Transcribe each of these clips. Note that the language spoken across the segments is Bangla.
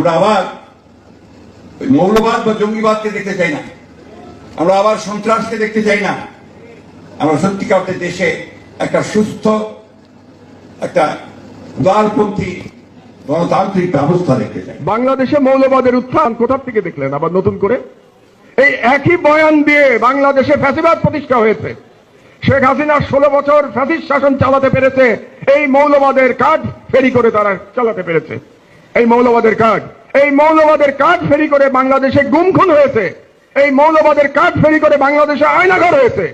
আমরা আবার মৌলবাদ বা জঙ্গিবাদকে দেখতে চাই না। আমরা আবার সন্ত্রাসকে দেখতে চাই না। আমরা সত্যিকার অর্থে দেশে একটা সুস্থ, একটা উদারপন্থী গণতান্ত্রিক ব্যবস্থা দেখতে চাই। বাংলাদেশে মৌলবাদের উত্থান কোথার থেকে দেখলেন? আবার নতুন করে? এই একই বয়ান দিয়ে বাংলাদেশে ফ্যাসিবাদ প্রতিষ্ঠা হয়েছে। শেখ হাসিনা ষোলো বছর ফ্যাসিস শাসন চালাতে পেরেছে। এই মৌলবাদের কাজ ফেরি করে তারা চালাতে পেরেছে। এই মৌলবাদের কাজ এই মৌলবাদের কাজ ফেরি করে বাংলাদেশে গুম খুন হয়েছে। এই মৌলবাদের কাজ ফেরি করে বাংলাদেশে আয়নাঘর হয়েছে।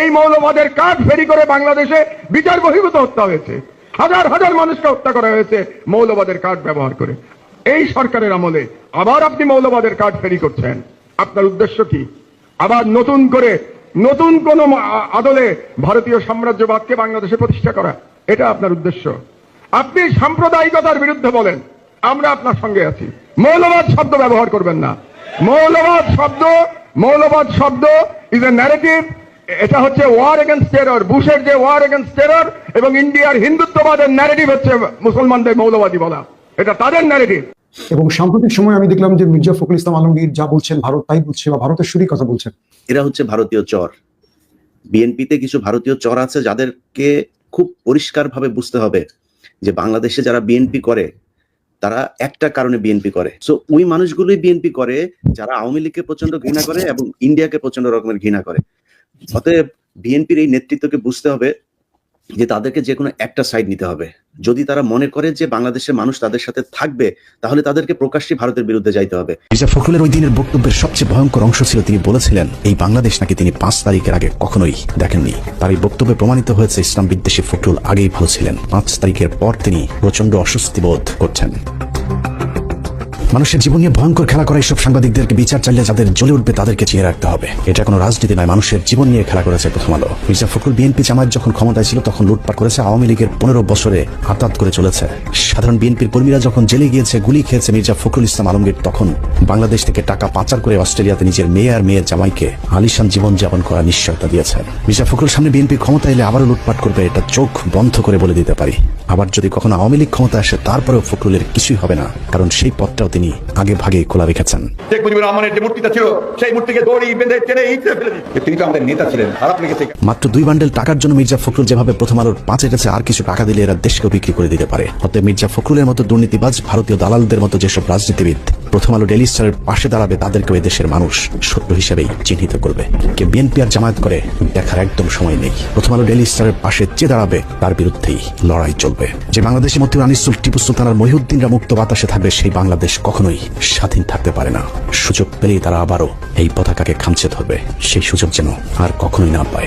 এই মৌলবাদের কাজ ফেরি করে বাংলাদেশে বিচার বহির্ভূত হত্যা হয়েছে। হাজার হাজার মানুষকে হত্যা করা হয়েছে মৌলবাদের কার্ড ব্যবহার করে। এই সরকারের আমলে আবার আপনি মৌলবাদের কার্ড ফেরি করছেন। আপনার উদ্দেশ্য কি? আবার নতুন করে, নতুন কোন আদলে ভারতীয় সাম্রাজ্যবাদকে বাংলাদেশে প্রতিষ্ঠা করা, এটা আপনার উদ্দেশ্য। আপনি সাম্প্রদায়িকতার বিরুদ্ধে বলেন। আমরা আপনার সঙ্গে আছি। মৌলবাদ শব্দ ব্যবহার করবেন না। মৌলবাদ শব্দ মৌলবাদ শব্দ ইজ এ ন্যারেটিভ এটা হচ্ছে ওয়ার এগেন্স্ট টেরর বুশের যে ওয়ার এগেন্স্ট টেরর এবং ইন্ডিয়ার হিন্দুত্ববাদের ন্যারেটিভ হচ্ছে মুসলমানদের মৌলবাদী বলা। এটা তাদের ন্যারেটিভ এবং সাম্প্রতিক সময় আমি দেখলাম যে মির্জা ফখরুল ইসলাম আলমগীর যা বলছেন ভারত তাই বলছে বা ভারতের সুরই কথা বলছেন। এরা হচ্ছে ভারতীয় চর। বিএনপিতে কিছু ভারতীয় চর আছে যাদেরকে খুব পরিষ্কারভাবে বুঝতে হবে যে বাংলাদেশে যারা বিএনপি করে তারা একটা কারণে বিএনপি করে। সো ওই মানুষগুলোই বিএনপি করে যারা আওয়ামী লীগকে প্রচণ্ড ঘৃণা করে এবং ইন্ডিয়াকে প্রচণ্ড রকমের ঘৃণা করে। অতএব বিএনপির এই নেতৃত্বকে বুঝতে হবে যে তাদেরকে যে কোনো একটা সাইড নিতে হবে। যদি তারা মনে করে যে বাংলাদেশের মানুষ তাদের সাথে থাকবে, তাহলে তাদেরকে প্রকাশ্যে ভারতের বিরুদ্ধে যাইতে হবে। মির্জা ফখরুলের ওই দিনের বক্তব্যের সবচেয়ে ভয়ঙ্কর অংশ ছিল তিনি বলেছিলেন, এই বাংলাদেশ নাকি তিনি পাঁচ তারিখের আগে কখনোই দেখেননি। তার এই বক্তব্যে প্রমাণিত হয়েছে ইসলাম বিদ্বেষী ফখরুল আগেই ভালো ছিলেন। পাঁচ তারিখের পর তিনি প্রচণ্ড অস্বস্তি বোধ করছেন। মানুষের জীবন নিয়ে ভয়ঙ্কর খেলা করা এইসব সাংবাদিকদেরকে বিচার চালিয়ে যাদের জ্বলে উঠবে তাদেরকে চিনে রাখতে হবে। এটা কোনো রাজনীতি নয়, মানুষের জীবন নিয়ে খেলা করেছে প্রথম আলো। মির্জা ফখরুল বিএনপি জামায়াত যখন ক্ষমতায় ছিল, তখন লুটপাট করেছে আওয়ামী লীগের পনেরো বছরে আতাত করে চলেছে। সাধারণ বিএনপির কর্মীরা যখন জেলে গিয়েছে, গুলি খেয়েছে মির্জা ফখরুল ইসলাম আলমগীর, তখন বাংলাদেশ থেকে টাকা পাচার করে অস্ট্রেলিয়াতে নিজের মেয়ে আর মেয়ের জামাইকে আলিশান জীবন যাপন করার নিশ্চয়তা দিয়েছে। মির্জা ফখরুল সামনে বিএনপি ক্ষমতা এলে আবারও লুটপাট করবে, এটা চোখ বন্ধ করে বলে দিতে পারি। আবার যদি কখনো আওয়ামী লীগ ক্ষমতা আসে, তারপরেও ফখরুলের কিছুই হবে না, কারণ সেই পথটাও তিনি আগে ভাগে খোলা রেখেছেন। শেখ মুজিবুর রহমানের যে মূর্তিটা ছিল সেই মূর্তিকে দড়ি বেঁধে টেনে ইঁচড়ে ফেলে তিনি তো আমাদের নেতা ছিলেন খারাপ লেগেছে। মাত্র দুই বান্ডেল টাকার জন্য মির্জা ফখরুল যেভাবে প্রথম আলোর পাঁচের কাছে আর কিছু টাকা দিলে এরা দেশকেও বিক্রি করে দিতে পারে। অর্থাৎ মির্জা ফখরুলের মতো দুর্নীতিবাজ ভারতীয় দালালদের মতো যেসব রাজনীতিবিদ প্রথম আলো ডেলি স্টারের পাশে দাঁড়াবে তাদেরকেও দেশের মানুষ শত্রু হিসেবেই চিহ্নিত করবে। কে বিএনপি আর জামায়াত করে দেখার একদম সময় নেই। প্রথম আলো ডেলি স্টারের পাশে যে দাঁড়াবে, তার বিরুদ্ধেই লড়াই চলবে। যে বাংলাদেশি মধ্যে আনিসুল টিপু সুলতান আর মহিউদ্দিনরা মুক্ত বাতাসে থাকবে, সেই বাংলাদেশ কখনোই স্বাধীন থাকতে পারে না। সুযোগ পেলেই তারা আবারও এই পতাকাকে খামচে ধরবে। সেই সুযোগ যেন আর কখনোই না পায়।